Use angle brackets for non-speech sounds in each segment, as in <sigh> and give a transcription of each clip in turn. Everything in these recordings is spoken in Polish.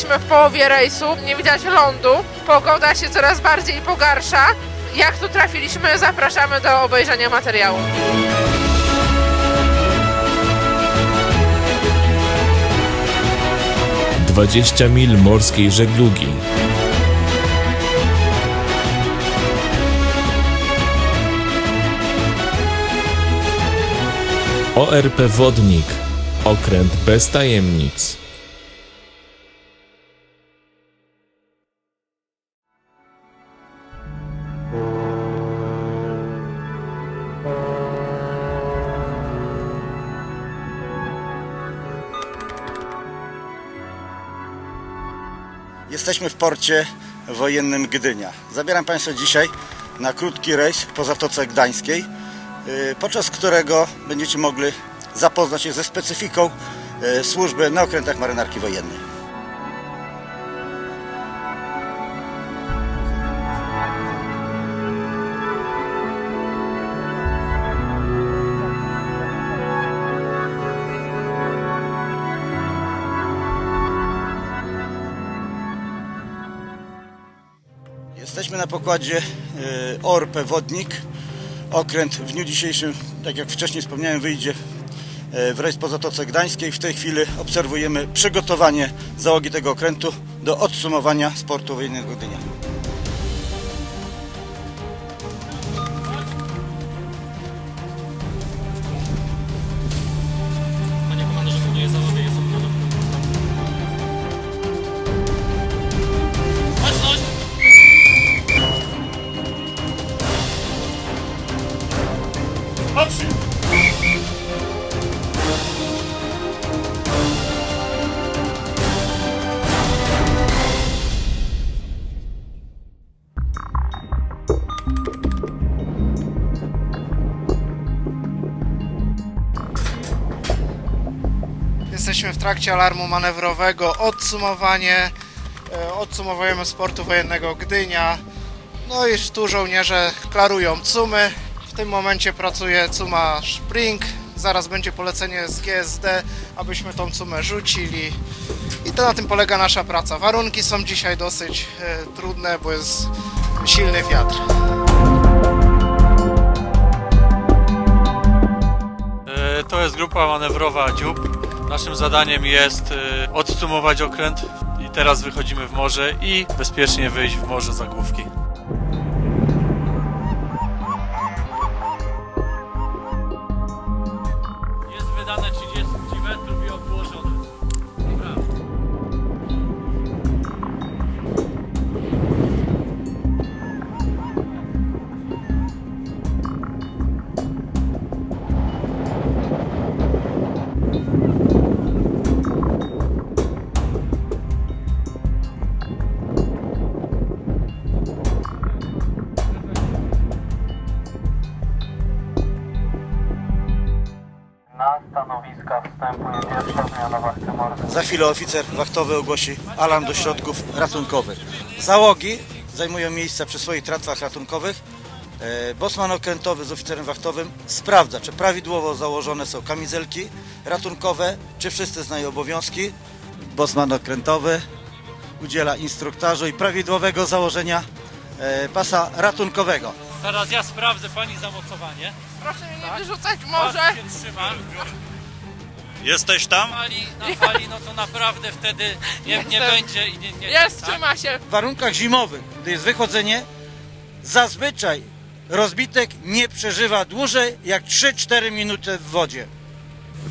jesteśmy w połowie rejsu, nie widać lądu, pogoda się coraz bardziej pogarsza. Jak tu trafiliśmy, zapraszamy do obejrzenia materiału. Dwadzieścia mil morskiej żeglugi. ORP Wodnik. Okręt bez tajemnic. Jesteśmy w porcie wojennym Gdynia. Zabieram Państwa dzisiaj na krótki rejs po Zatoce Gdańskiej, yy, podczas którego będziecie mogli zapoznać się ze specyfiką yy, służby na okrętach marynarki wojennej. Pokładzie e, ORP Wodnik. Okręt w dniu dzisiejszym, tak jak wcześniej wspomniałem, wyjdzie e, w rejs po Zatoce Gdańskiej. W tej chwili obserwujemy przygotowanie załogi tego okrętu do odsumowania sportu wojennego. Jesteśmy w trakcie alarmu manewrowego. Odsumowanie. e, Odsumowujemy sportu wojennego Gdynia. No i tu żołnierze klarują cumy. W tym momencie pracuje cuma Spring. Zaraz będzie polecenie z GSD, abyśmy tą cumę rzucili. I to na tym polega nasza praca. Warunki są dzisiaj dosyć e, trudne, bo jest silny wiatr. E, To jest grupa manewrowa dziób. Naszym zadaniem jest e, odsumować okręt i teraz wychodzimy w morze i bezpiecznie wyjść w morze Zagłówki. Za chwilę oficer wachtowy ogłosi alarm do środków ratunkowych. Załogi zajmują miejsca przy swoich tratwach ratunkowych. E, Bosman okrętowy z oficerem wachtowym sprawdza, czy prawidłowo założone są kamizelki ratunkowe, czy wszyscy znają obowiązki. Bosman okrętowy udziela instruktażu i prawidłowego założenia e, pasa ratunkowego. Teraz ja sprawdzę pani zamocowanie. Proszę mnie nie wyrzucać w morze. Pas się trzyma. Jesteś tam? fali, na fali, no to naprawdę wtedy nie, nie Jestem. będzie i nie, nie Jest, tak? trzyma się. W warunkach zimowych, gdy jest wychodzenie, zazwyczaj rozbitek nie przeżywa dłużej jak 3-4 minuty w wodzie.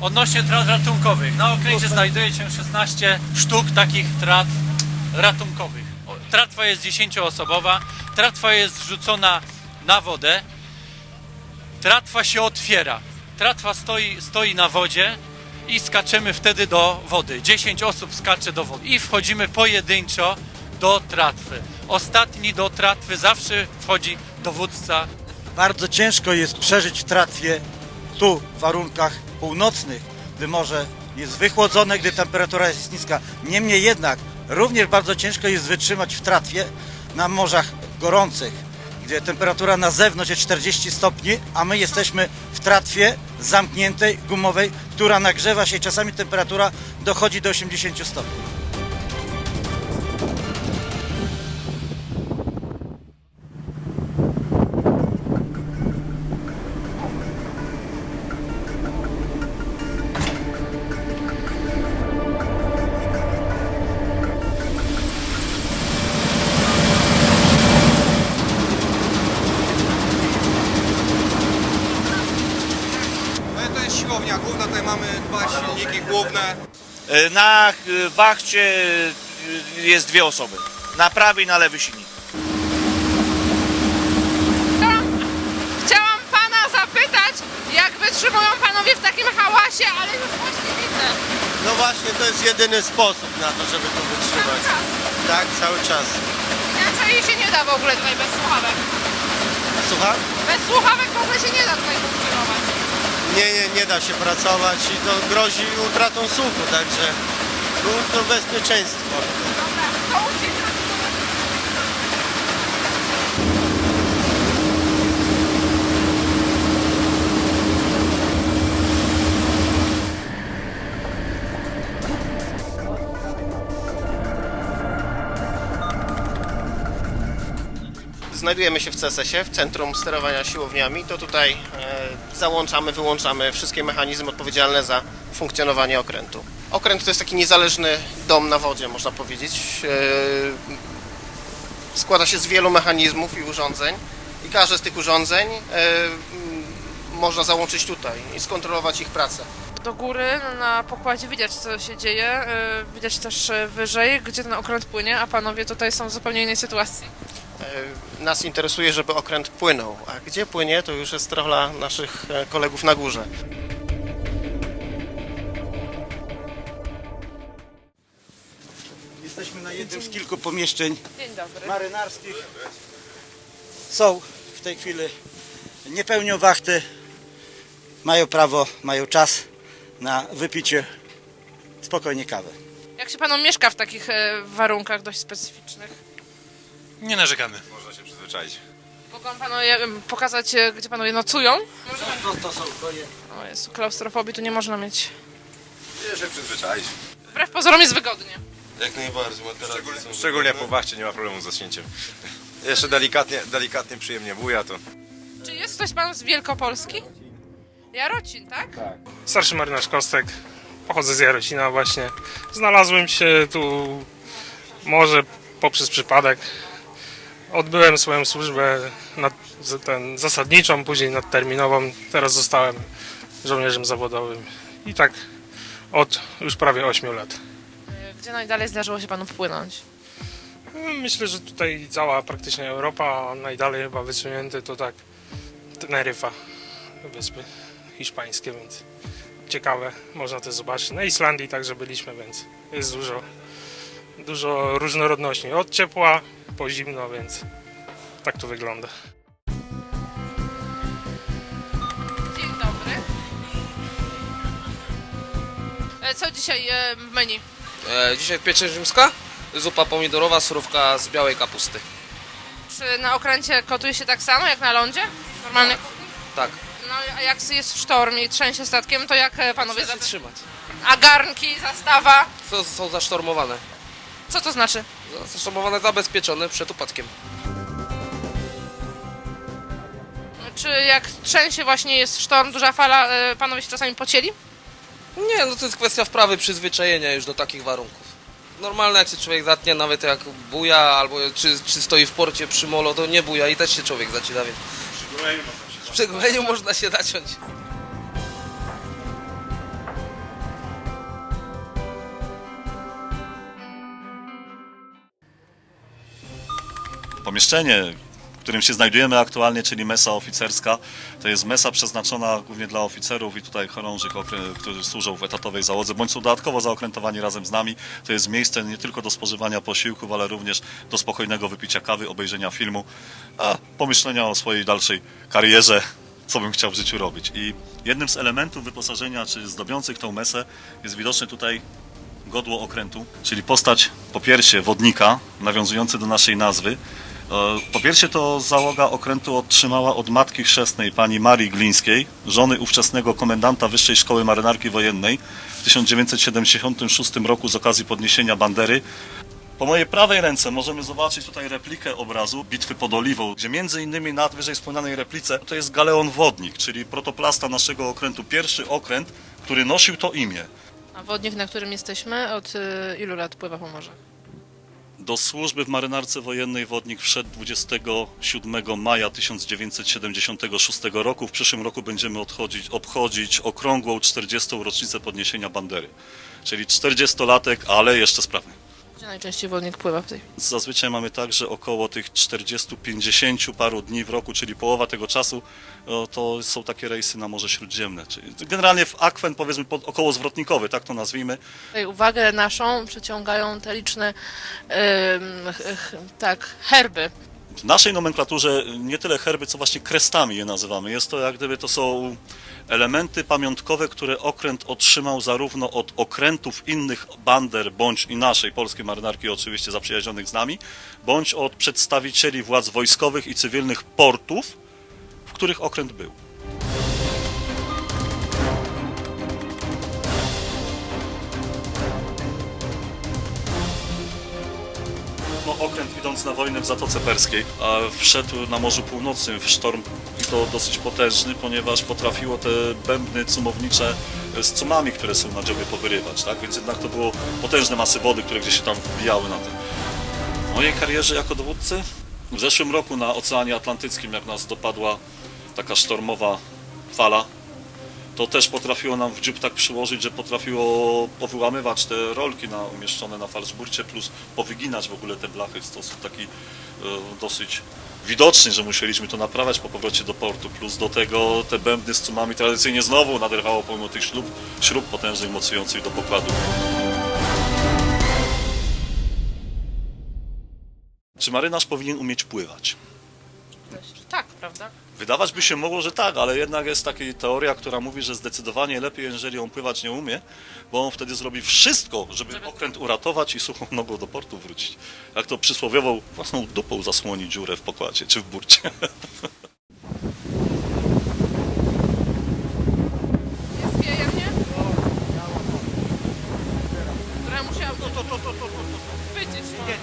Odnośnie trat ratunkowych, na okręcie znajduje się 16 sztuk takich trat ratunkowych. O, Tratwa jest 10-osobowa, tratwa jest wrzucona na wodę, tratwa się otwiera, tratwa stoi, stoi na wodzie i skaczemy wtedy do wody. 10 osób skacze do wody i wchodzimy pojedynczo do tratwy. Ostatni do tratwy zawsze wchodzi dowódca Bardzo ciężko jest przeżyć w tratwie tu w warunkach północnych, gdy morze jest wychłodzone, gdy temperatura jest niska. Niemniej jednak również bardzo ciężko jest wytrzymać w tratwie na morzach gorących, gdzie temperatura na zewnątrz jest 40 stopni, a my jesteśmy w tratwie zamkniętej, gumowej, która nagrzewa się i czasami temperatura dochodzi do 80 stopni. Na e, wachcie e, jest dwie osoby. Na prawy i na lewy silnik. Chciałam, pana zapytać, jak wytrzymują panowie w takim hałasie, ale już właśnie widzę. No właśnie, to jest jedyny sposób na to, żeby to Cały wytrzymać. czas. Tak, cały czas. Inaczej się nie da w ogóle tutaj bez słuchawek. Słucham? Bez słuchawek w ogóle się nie da tutaj funkcjonować. Nie, nie, nie da się pracować i to grozi utratą słuchu, także no, to bezpieczeństwo. Znajdujemy się w CSS-ie, w Centrum Sterowania Siłowniami. To tutaj e, załączamy, wyłączamy wszystkie mechanizmy odpowiedzialne za funkcjonowanie okrętu. Okręt to jest taki niezależny dom na wodzie, można powiedzieć. E, składa się z wielu mechanizmów i urządzeń i każde z tych urządzeń e, można załączyć tutaj i skontrolować ich pracę. Do góry na pokładzie widać co się dzieje, widać też wyżej, gdzie ten okręt płynie, a panowie tutaj są w zupełnie innej sytuacji. E, Nas interesuje, żeby okręt płynął, a gdzie płynie, to już jest rola naszych e, kolegów na górze. Jesteśmy na jednym z kilku pomieszczeń marynarskich. Są w tej chwili, nie pełnią wachty, mają prawo, mają czas na wypicie spokojnie kawy. Jak się panom mieszka w takich e, warunkach dość specyficznych? Nie narzekamy. Można się przyzwyczaić. Mogą panowie pokazać, e, gdzie panowie nocują? To, to są koje. O Jezu, klaustrofobii tu nie można mieć. Nie się przyzwyczaić. Wbrew pozorom jest wygodnie. Jak najbardziej, Szczególnie, szczególnie po wachcie nie ma problemu z zaśnięciem. <laughs> Jeszcze delikatnie, delikatnie przyjemnie buja to. Czy jest ktoś pan z Wielkopolski? Jarocin, tak? Starszy marynarz Kostek. Pochodzę z Jarocina właśnie. Znalazłem się tu może poprzez przypadek. Odbyłem swoją służbę nad, ten, zasadniczą, później nadterminową. Teraz zostałem żołnierzem zawodowym. I tak od już prawie 8 lat. Gdzie najdalej zdarzyło się panu wpłynąć? Myślę, że tutaj cała praktycznie Europa, a najdalej chyba wysunięty to tak Teneryfa, wyspy hiszpańskie, więc ciekawe, można to zobaczyć. Na Islandii także byliśmy, więc jest dużo, dużo różnorodności. Od ciepła po zimno, więc tak to wygląda. Dzień dobry. E, Co dzisiaj e, w menu? E, dzisiaj pieczeń rzymska, zupa pomidorowa, surówka z białej kapusty. Czy na okręcie kotuje się tak samo jak na lądzie? Normalnie? Tak, No a jak jest sztorm i trzęsie statkiem, to jak e, panowie... trzeba się Za... trzymać. A garnki, zastawa? Są, są zasztormowane. Co to znaczy? Zasztormowane, zabezpieczone przed upadkiem. Czy jak trzęsie właśnie jest sztorm, duża fala, e, panowie się czasami pocieli? Nie, no to jest kwestia wprawy, przyzwyczajenia już do takich warunków. Normalne jak się człowiek zatnie, nawet jak buja, albo czy, czy stoi w porcie przy molo, to nie buja i też się człowiek zacina, więc... Przy goleniu można się zaciąć. Pomieszczenie, w którym się znajdujemy aktualnie, czyli mesa oficerska, to jest mesa przeznaczona głównie dla oficerów i tutaj chorążych, którzy służą w etatowej załodze, bądź są dodatkowo zaokrętowani razem z nami. To jest miejsce nie tylko do spożywania posiłków, ale również do spokojnego wypicia kawy, obejrzenia filmu, a pomyślenia o swojej dalszej karierze, co bym chciał w życiu robić. I jednym z elementów wyposażenia, czy zdobiących tą mesę, jest widoczny tutaj godło okrętu, czyli postać po piersie wodnika, nawiązujący do naszej nazwy. E, Po pierwsze to załoga okrętu otrzymała od matki chrzestnej pani Marii Glińskiej, żony ówczesnego komendanta Wyższej Szkoły Marynarki Wojennej w 1976 roku z okazji podniesienia bandery. Po mojej prawej ręce możemy zobaczyć tutaj replikę obrazu bitwy pod Oliwą, gdzie między innymi na wyżej wspomnianej replice to jest galeon wodnik, czyli protoplasta naszego okrętu, pierwszy okręt, który nosił to imię. A wodnik, na którym jesteśmy, od y, ilu lat pływa po morzach? Do służby w marynarce wojennej wodnik wszedł 27 maja 1976 roku. W przyszłym roku będziemy odchodzić, obchodzić okrągłą 40. rocznicę podniesienia bandery. Czyli 40-latek, ale jeszcze sprawny. Gdzie najczęściej wodnik pływa w tej Zazwyczaj mamy tak, że około tych 40-50 paru dni w roku, czyli połowa tego czasu, o, to są takie rejsy na Morze Śródziemne. Czyli generalnie w akwen powiedzmy pod- około zwrotnikowy, tak to nazwijmy. Tutaj uwagę naszą przyciągają te liczne ym, ch- ch- tak, herby. W naszej nomenklaturze nie tyle herby, co właśnie krestami je nazywamy. Jest to jak gdyby to są elementy pamiątkowe, które okręt otrzymał zarówno od okrętów innych bander, bądź i naszej polskiej marynarki oczywiście zaprzyjaźnionych z nami, bądź od przedstawicieli władz wojskowych i cywilnych portów, w których okręt był. Okręt idąc na wojnę w Zatoce Perskiej, a wszedł na Morzu Północnym w sztorm i to dosyć potężny, ponieważ potrafiło te bębny cumownicze z cumami, które są na dziobie powyrywać, tak? Więc jednak to było potężne masy wody, które gdzieś się tam wbijały na tym. W mojej karierze jako dowódcy w zeszłym roku na Oceanie Atlantyckim, jak nas dopadła taka sztormowa fala, to też potrafiło nam w dziób tak przyłożyć, że potrafiło powyłamywać te rolki na, umieszczone na falszburcie, plus powyginać w ogóle te blachy w sposób taki e, dosyć widoczny, że musieliśmy to naprawiać po powrocie do portu, plus do tego te bębny z cumami tradycyjnie znowu naderwało pomimo tych śrub, śrub potężnych mocujących do pokładu. Czy marynarz powinien umieć pływać? Tak, prawda? Wydawać by się mogło, że tak, ale jednak jest taka teoria, która mówi, że zdecydowanie lepiej, jeżeli on pływać nie umie, bo on wtedy zrobi wszystko, żeby okręt uratować i suchą nogą do portu wrócić. Jak to przysłowiowo własną dupą zasłoni dziurę w pokładzie czy w burcie.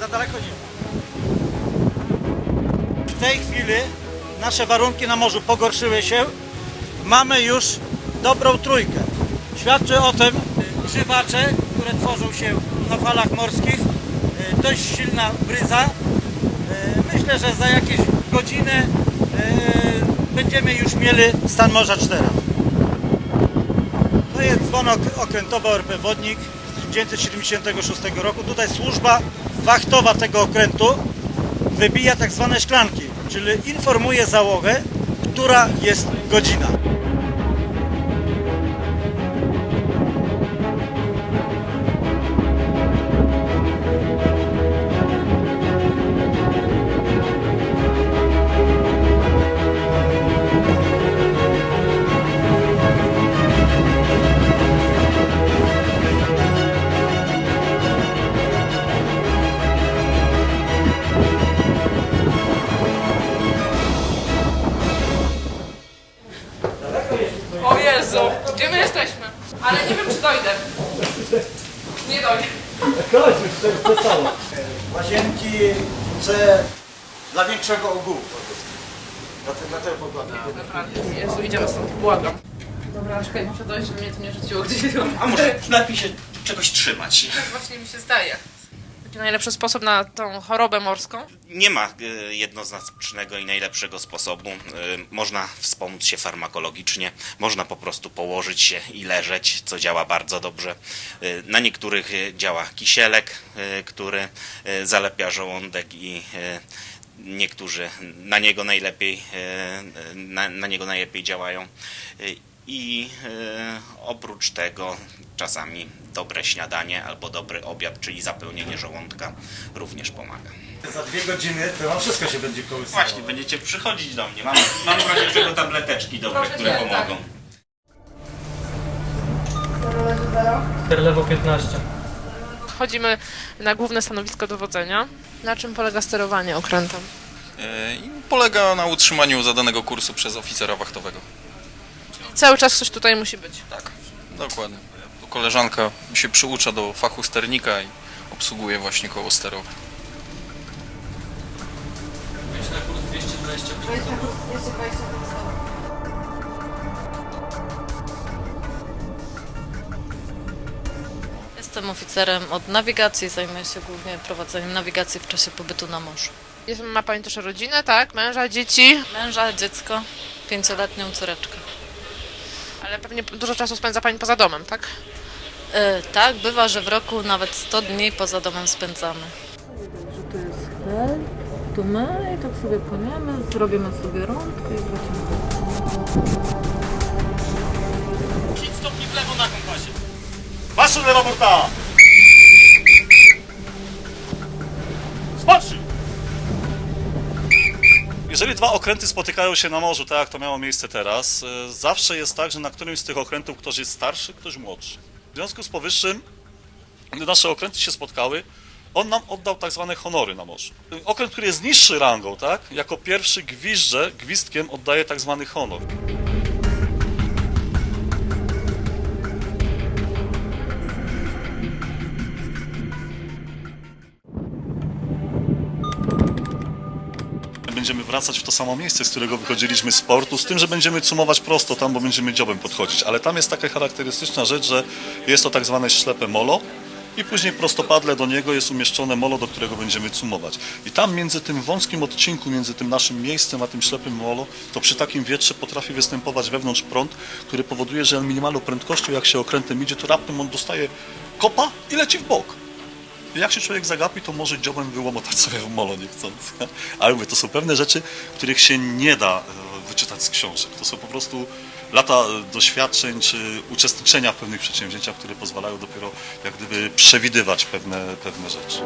Za daleko nie. W tej chwili nasze warunki na morzu pogorszyły się. Mamy już dobrą trójkę. Świadczy o tym grzywacze, które tworzą się na falach morskich. Y, Dość silna bryza. Y, Myślę, że za jakieś godziny y, będziemy już mieli stan Morza 4. To jest dzwon ok- okrętowy ORP Wodnik z 1976 roku. Tutaj służba wachtowa tego okrętu wybija tak zwane szklanki, czyli informuje załogę, która jest godzina. Łazienki WC dla większego ogółu. Dla, te- dla tego pokładu. Naprawdę, Jezu, idziemy stąd, błagam. Dobra, czekaj, muszę dojść, żeby mnie to nie rzuciło gdzieś. A może lepiej się czegoś trzymać? Tak właśnie mi się zdaje. Najlepszy sposób na tą chorobę morską? Nie ma y, jednoznacznego i najlepszego sposobu. Y, Można wspomóc się farmakologicznie, można po prostu położyć się i leżeć, co działa bardzo dobrze. Y, Na niektórych działa kisielek, który zalepia żołądek i niektórzy na niego najlepiej, na, na niego najlepiej działają. I y, oprócz tego czasami dobre śniadanie albo dobry obiad, czyli zapełnienie żołądka również pomaga. Za dwie godziny to wam wszystko się będzie kołysało. Właśnie, będziecie przychodzić do mnie. Mam, mam w razie czego tableteczki dobre, Proszę które cię, pomogą. Lewo 15. Chodzimy na główne stanowisko dowodzenia. Na czym polega sterowanie okrętem? E, i Polega na utrzymaniu zadanego kursu przez oficera wachtowego. Cały czas ktoś tutaj musi być. Tak, dokładnie. Koleżanka się przyucza do fachu sternika i obsługuje właśnie koło sterowe. Wejdź na kurs 220. Jestem oficerem od nawigacji, zajmuję się głównie prowadzeniem nawigacji w czasie pobytu na morzu. Jest, ma Pani też rodzinę, tak? Męża, dzieci? Męża, dziecko, pięcioletnią córeczkę. Ale pewnie dużo czasu spędza Pani poza domem, tak? E, tak, bywa, że w roku nawet 100 dni poza domem spędzamy. Że tu jest hel, tu my i tak sobie płyniemy, zrobimy sobie rączkę i wrócimy. 10 stopni w lewo na kompasie. Patrz lewa porta! Jeżeli dwa okręty spotykają się na morzu, tak jak to miało miejsce teraz, y, zawsze jest tak, że na którymś z tych okrętów ktoś jest starszy, ktoś młodszy. W związku z powyższym, gdy nasze okręty się spotkały, on nam oddał tak zwane honory na morzu. Okręt, który jest niższy rangą, tak, jako pierwszy gwizdże, gwizdkiem oddaje tak zwany honor. Będziemy wracać w to samo miejsce, z którego wychodziliśmy z portu, z tym, że będziemy cumować prosto tam, bo będziemy dziobem podchodzić. Ale tam jest taka charakterystyczna rzecz, że jest to tak zwane ślepe molo i później prostopadle do niego jest umieszczone molo, do którego będziemy cumować. I tam między tym wąskim odcinku, między tym naszym miejscem a tym ślepym molo, to przy takim wietrze potrafi występować wewnątrz prąd, który powoduje, że minimalną prędkością, jak się okrętem idzie, to raptem on dostaje kopa i leci w bok. Jak się człowiek zagapi, to może dziobem wyłomotać sobie w molo niechcąc. Ale mówię, to są pewne rzeczy, których się nie da e, wyczytać z książek. To są po prostu lata e, doświadczeń czy uczestniczenia w pewnych przedsięwzięciach, które pozwalają dopiero jak gdyby przewidywać pewne, pewne rzeczy.